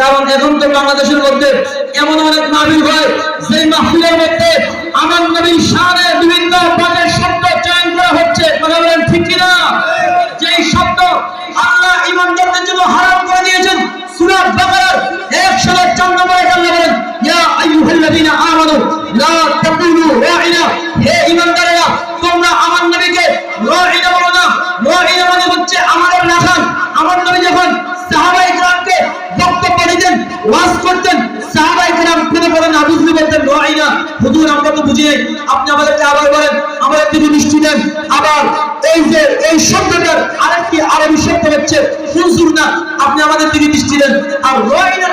কারণ এখন তো বাংলাদেশের মধ্যে এমন অনেক মাহফিল হয় সেই মাহফিলের মধ্যে আমার নবীর শানে বিভিন্ন পদের শব্দ চয়ন করা হচ্ছে। কথা বলেন ঠিক কিনা? যেই শব্দ আল্লাহ ইমানদারদের জন্য হারাম করে দিয়েছেন, সূরা বাকারার 154 নম্বরে আল্লাহ বলেন, ইয়া আইয়ুহাল্লাযীনা আমানু, লা তাকুলু রাইনা হে ঈমানদারেরা, তোমরা আমার নবীকে রাইনা ওয়াজ করতেন সাহাবায়ে কেরাম ফিরে বলেন আবু বলতেন হুজুর, আমরা তো বুঝি নাই। আপনি আমাদেরকে আবার বলেন, আমাদের তিনি মিষ্টি দেন। আবার এই যে, এই শব্দটার আরেকটি আরবি শব্দ হচ্ছে, হুজুর না, আপনি আমাদের তিনি মিষ্টি দেন। আর আরেকটা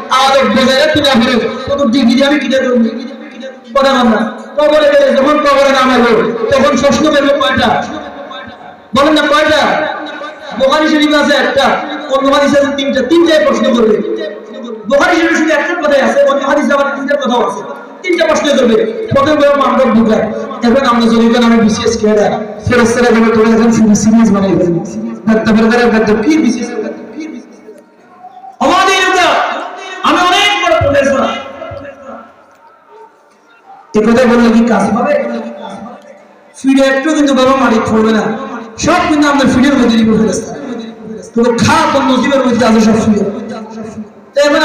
রাখতে না পারে তোর ডিগ্রি আমি কিনে দেবো না কবরে গেলে যখন কবরে নামাবো তখন কয়টা? বলেন না কয়টা? শরীফ আছে একটা, অন্য হাদিস আছে তিনটা তিনটায় প্রশ্ন করবে। শরীফ শুধু একটা কথাই আছে, অন্য হাদিস আবার তিনটা কথাও আছে। তিনটা প্রশ্ন করবে। প্রথম এখন আমরা ফেরস্তারা যাবে তোরা এখন সিরিয়াস বানাই ফেলি কি বিসিএস আমাদের এটা আমি অনেক বড় প্রফেসর এই কথা বললে কি কাজ পাবে ফিরে একটু কিন্তু বাবা মারি পড়বে না। সব কিন্তু আমাদের ফিরের মধ্যে দিব ফেরেস্তা খারাপ নসিবের মধ্যে আছে সব মানে